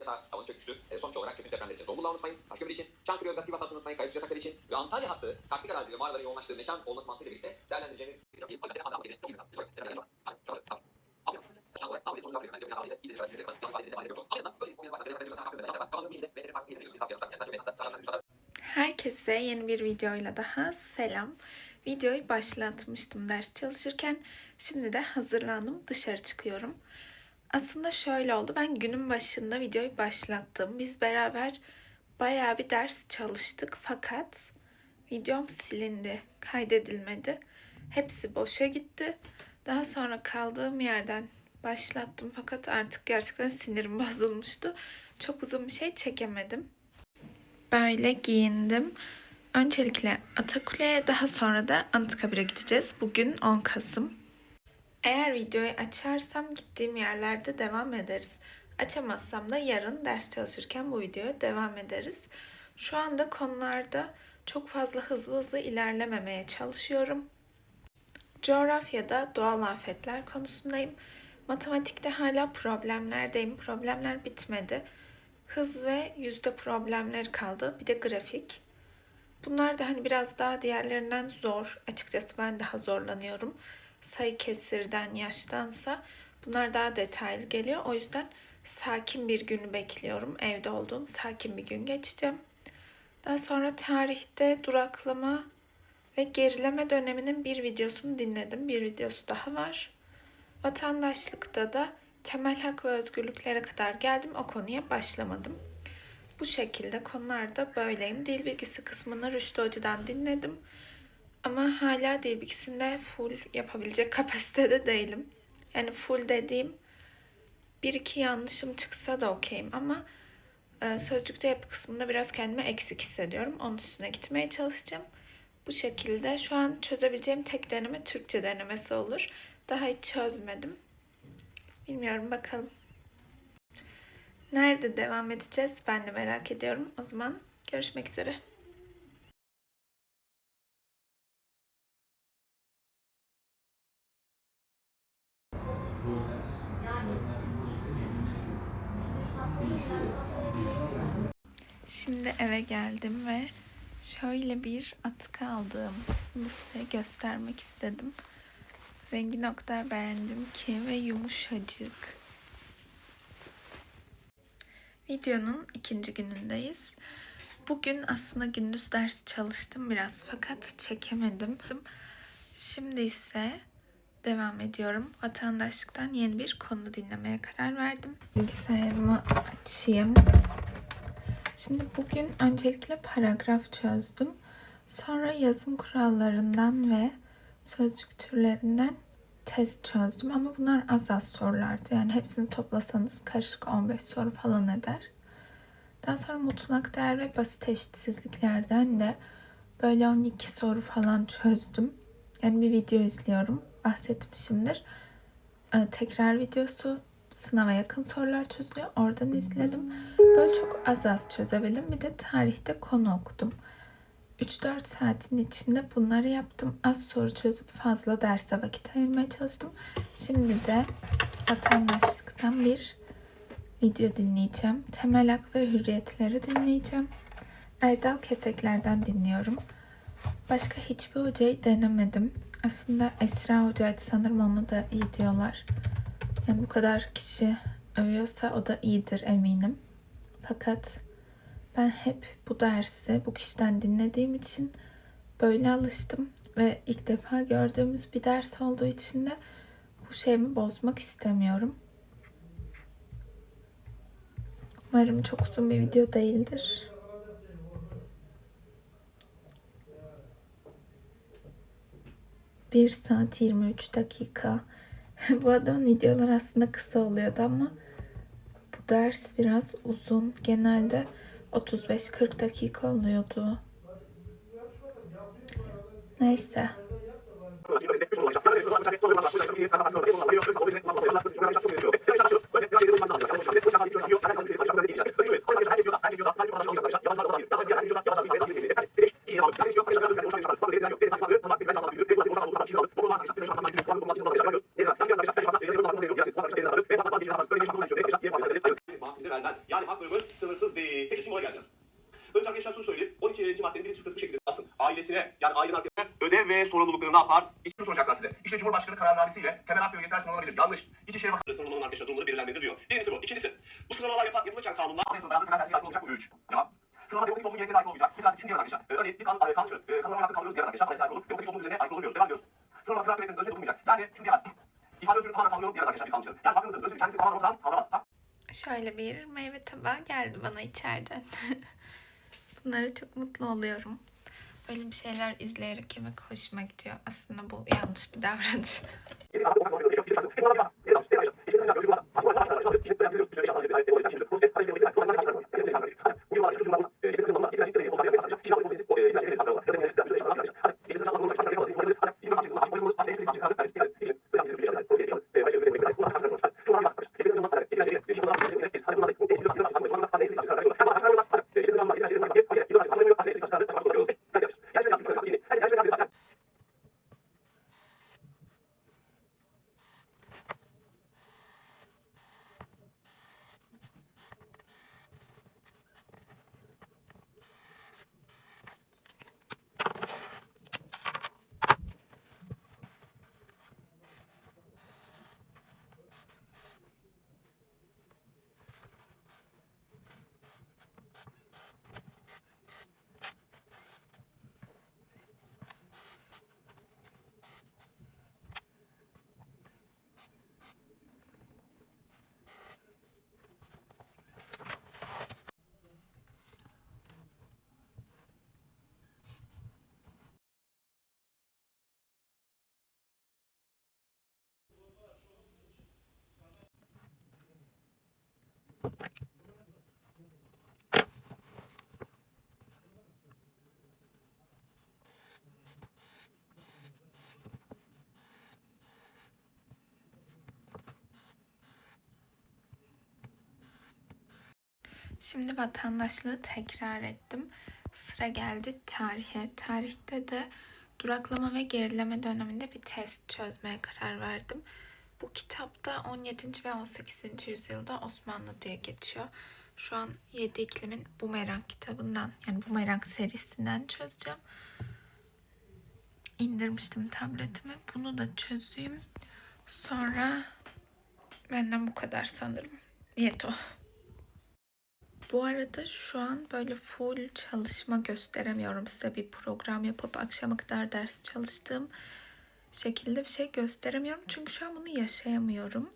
Yatağı tavan çökmüştü. E, sonuç olarak çökün depremleri için Zonguldak'ı unutmayın. Taşkömür için, Çankırı Yozgat Sivas hattını unutmayın. Kayıp yatakları için ve Antalya hattı karstik arazi ve mağaraların yoğunlaştığı mekan olması mantığıyla birlikte değerlendireceğimiz Herkese yeni bir videoyla daha selam. Videoyu başlatmıştım ders çalışırken. Şimdi de hazırlandım dışarı çıkıyorum. Aslında şöyle oldu. Ben günün başında videoyu başlattım. Biz beraber bayağı bir ders çalıştık fakat videom silindi. Kaydedilmedi. Hepsi boşa gitti. Daha sonra kaldığım yerden başlattım fakat artık gerçekten sinirim bozulmuştu. Çok uzun bir şey çekemedim böyle giyindim. Öncelikle Atakule'ye daha sonra da Anıtkabir'e gideceğiz. Bugün 10 Kasım. Eğer videoyu açarsam gittiğim yerlerde devam ederiz. Açamazsam da yarın ders çalışırken bu videoya devam ederiz. Şu anda konularda çok fazla hızlı hızlı ilerlememeye çalışıyorum. Coğrafyada doğal afetler konusundayım. Matematikte hala problemlerdeyim. Problemler bitmedi. Hız ve yüzde problemleri kaldı. Bir de grafik. Bunlar da hani biraz daha diğerlerinden zor. Açıkçası ben daha zorlanıyorum. Sayı kesirden yaştansa bunlar daha detaylı geliyor. O yüzden sakin bir günü bekliyorum. Evde olduğum sakin bir gün geçeceğim. Daha sonra tarihte duraklama ve gerileme döneminin bir videosunu dinledim. Bir videosu daha var. Vatandaşlıkta da temel hak ve özgürlüklere kadar geldim. O konuya başlamadım. Bu şekilde konularda böyleyim. Dil bilgisi kısmını Rüştü Hoca'dan dinledim. Ama hala dil bilgisinde full yapabilecek kapasitede değilim. Yani full dediğim bir iki yanlışım çıksa da okeyim ama e, sözcükte yapı kısmında biraz kendimi eksik hissediyorum. Onun üstüne gitmeye çalışacağım. Bu şekilde şu an çözebileceğim tek deneme Türkçe denemesi olur. Daha hiç çözmedim. Bilmiyorum bakalım. Nerede devam edeceğiz ben de merak ediyorum. O zaman görüşmek üzere. Şimdi eve geldim ve şöyle bir atkı aldım. Bunu size göstermek istedim. Rengini o beğendim ki ve yumuşacık. Videonun ikinci günündeyiz. Bugün aslında gündüz ders çalıştım biraz fakat çekemedim. Şimdi ise devam ediyorum. Vatandaşlıktan yeni bir konu dinlemeye karar verdim. Bilgisayarımı açayım. Şimdi bugün öncelikle paragraf çözdüm. Sonra yazım kurallarından ve sözcük türlerinden test çözdüm ama bunlar az az sorulardı. Yani hepsini toplasanız karışık 15 soru falan eder. Daha sonra mutlak değer ve basit eşitsizliklerden de böyle 12 soru falan çözdüm. Yani bir video izliyorum. Bahsetmişimdir. Ee, tekrar videosu sınava yakın sorular çözülüyor. Oradan izledim. Böyle çok az az çözebildim. Bir de tarihte konu okudum. 3-4 saatin içinde bunları yaptım. Az soru çözüp fazla derse vakit ayırmaya çalıştım. Şimdi de vatandaşlıktan bir video dinleyeceğim. Temel hak ve hürriyetleri dinleyeceğim. Erdal Kesekler'den dinliyorum. Başka hiçbir hocayı denemedim. Aslında Esra Hoca'ydı sanırım onu da iyi diyorlar. Yani bu kadar kişi övüyorsa o da iyidir eminim. Fakat ben hep bu dersi bu kişiden dinlediğim için böyle alıştım ve ilk defa gördüğümüz bir ders olduğu için de bu şeyimi bozmak istemiyorum. Umarım çok uzun bir video değildir. Bir saat 23 dakika. bu adamın videoları aslında kısa oluyordu ama bu ders biraz uzun. Genelde 35-40 dakika oluyordu. Neyse. bize vermez. Yani hak sınırsız değil. Peki şimdi ona geleceğiz. Önce arkadaşlar şunu söyleyeyim. 12. maddenin birinci fıkrası bu şekilde alsın. Ailesine yani ailenin arkadaşına ödev ve sorumlulukları ne yapar? İçini soracaklar size. İşte Cumhurbaşkanı kararnamesiyle temel hak ve hürriyetler sınırlanabilir. Yanlış. İçişleri Bakanlığı sınırlamanın arkadaşlar durumları belirlenmelidir diyor. Birincisi bu. İkincisi. Bu sınırlamalar yapar, yapılırken kanunlar anayasada dayandığı temel aykırı olacak mı? Üç. Devam. Sınırlama demokratik toplumun gereklerine aykırı olmayacak. Mesela şimdi diyemez arkadaşlar. Ee, örneğin bir kanun, e, kanun, e, kanunlama hakkı kaldırıyoruz diyemez arkadaşlar. Anayasaya aykırı olur. Demokratik toplumun üzerine aykırı olur diyoruz. Devam diyoruz. Sınırlama hakkı ve özüne dokunmayacak. Yani şunu diyemez. İfade özgürlüğü tamamen kaldırıyorum diyemez arkadaşlar bir kanuncu. Yani bakınızın özgürlüğü kendisi tamamen ortadan. Şöyle bir meyve tabağı geldi bana içeriden. Bunlara çok mutlu oluyorum. Böyle bir şeyler izleyerek yemek hoşuma gidiyor. Aslında bu yanlış bir davranış. Thank you. Şimdi vatandaşlığı tekrar ettim. Sıra geldi tarihe. Tarihte de duraklama ve gerileme döneminde bir test çözmeye karar verdim. Bu kitapta 17. ve 18. yüzyılda Osmanlı diye geçiyor. Şu an 7 iklimin Bumerang kitabından yani Bumerang serisinden çözeceğim. İndirmiştim tabletime. Bunu da çözeyim. Sonra benden bu kadar sanırım. Yeto. Bu arada şu an böyle full çalışma gösteremiyorum size bir program yapıp akşama kadar ders çalıştığım şekilde bir şey gösteremiyorum. Çünkü şu an bunu yaşayamıyorum.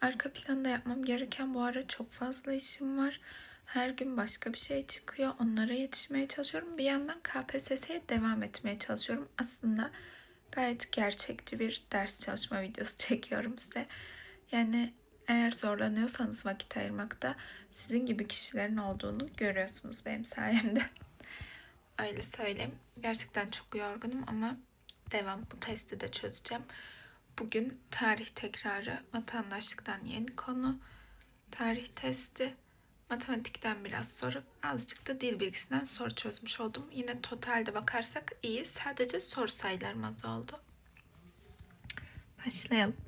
Arka planda yapmam gereken bu ara çok fazla işim var. Her gün başka bir şey çıkıyor. Onlara yetişmeye çalışıyorum. Bir yandan KPSS'ye devam etmeye çalışıyorum. Aslında gayet gerçekçi bir ders çalışma videosu çekiyorum size. Yani eğer zorlanıyorsanız vakit ayırmakta sizin gibi kişilerin olduğunu görüyorsunuz benim sayemde. Öyle söyleyeyim. Gerçekten çok yorgunum ama devam. Bu testi de çözeceğim. Bugün tarih tekrarı, vatandaşlıktan yeni konu, tarih testi, matematikten biraz soru, azıcık da dil bilgisinden soru çözmüş oldum. Yine totalde bakarsak iyi. Sadece soru sayılarım az oldu. Başlayalım.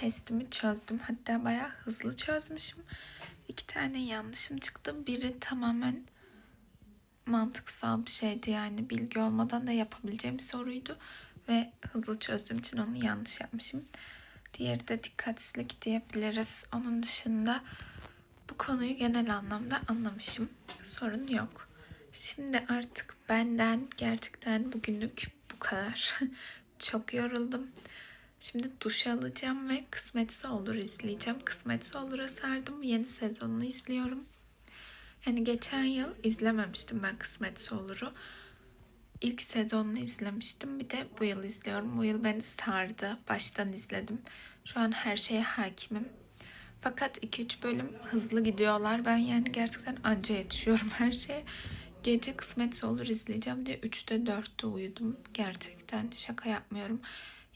testimi çözdüm. Hatta bayağı hızlı çözmüşüm. İki tane yanlışım çıktı. Biri tamamen mantıksal bir şeydi yani bilgi olmadan da yapabileceğim bir soruydu. ve hızlı çözdüğüm için onu yanlış yapmışım. Diğeri de dikkatsizlik diyebiliriz. Onun dışında bu konuyu genel anlamda anlamışım. Sorun yok. Şimdi artık benden gerçekten bugünlük bu kadar. Çok yoruldum. Şimdi duş alacağım ve kısmetse olur izleyeceğim. Kısmetse olur'a sardım. Yeni sezonunu izliyorum. Yani geçen yıl izlememiştim ben Kısmetse Olur'u. İlk sezonunu izlemiştim. Bir de bu yıl izliyorum. Bu yıl beni sardı. Baştan izledim. Şu an her şeye hakimim. Fakat 2-3 bölüm hızlı gidiyorlar. Ben yani gerçekten anca yetişiyorum her şeye. Gece kısmetse olur izleyeceğim diye 3'te 4'te uyudum. Gerçekten şaka yapmıyorum.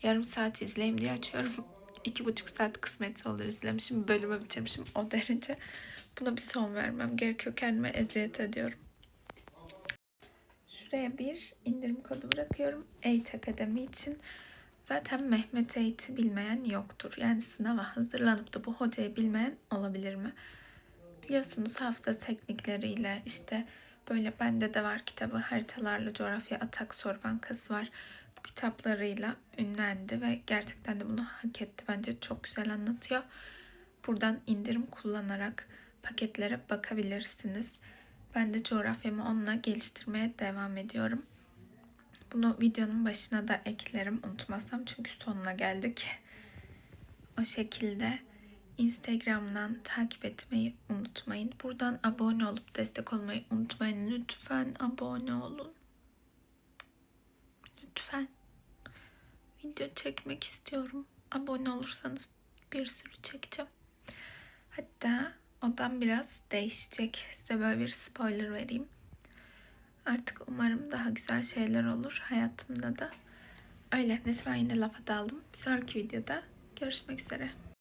Yarım saat izleyeyim diye açıyorum. İki buçuk saat kısmetse olur izlemişim. Bölümü bitirmişim o derece. Buna bir son vermem gerekiyor. Kendime eziyet ediyorum. Şuraya bir indirim kodu bırakıyorum. Eğit Akademi için. Zaten Mehmet Eğit'i bilmeyen yoktur. Yani sınava hazırlanıp da bu hocayı bilmeyen olabilir mi? Biliyorsunuz hafıza teknikleriyle işte böyle bende de var kitabı haritalarla coğrafya atak soru bankası var. Kitaplarıyla ünlendi ve gerçekten de bunu hak etti. Bence çok güzel anlatıyor. Buradan indirim kullanarak paketlere bakabilirsiniz. Ben de coğrafyamı onunla geliştirmeye devam ediyorum. Bunu videonun başına da eklerim unutmazsam çünkü sonuna geldik. O şekilde Instagram'dan takip etmeyi unutmayın. Buradan abone olup destek olmayı unutmayın. Lütfen abone olun. Lütfen. Video çekmek istiyorum. Abone olursanız bir sürü çekeceğim. Hatta odam biraz değişecek. Size böyle bir spoiler vereyim. Artık umarım daha güzel şeyler olur hayatımda da. Öyle. Neyse ben yine lafa daldım. Bir sonraki videoda görüşmek üzere.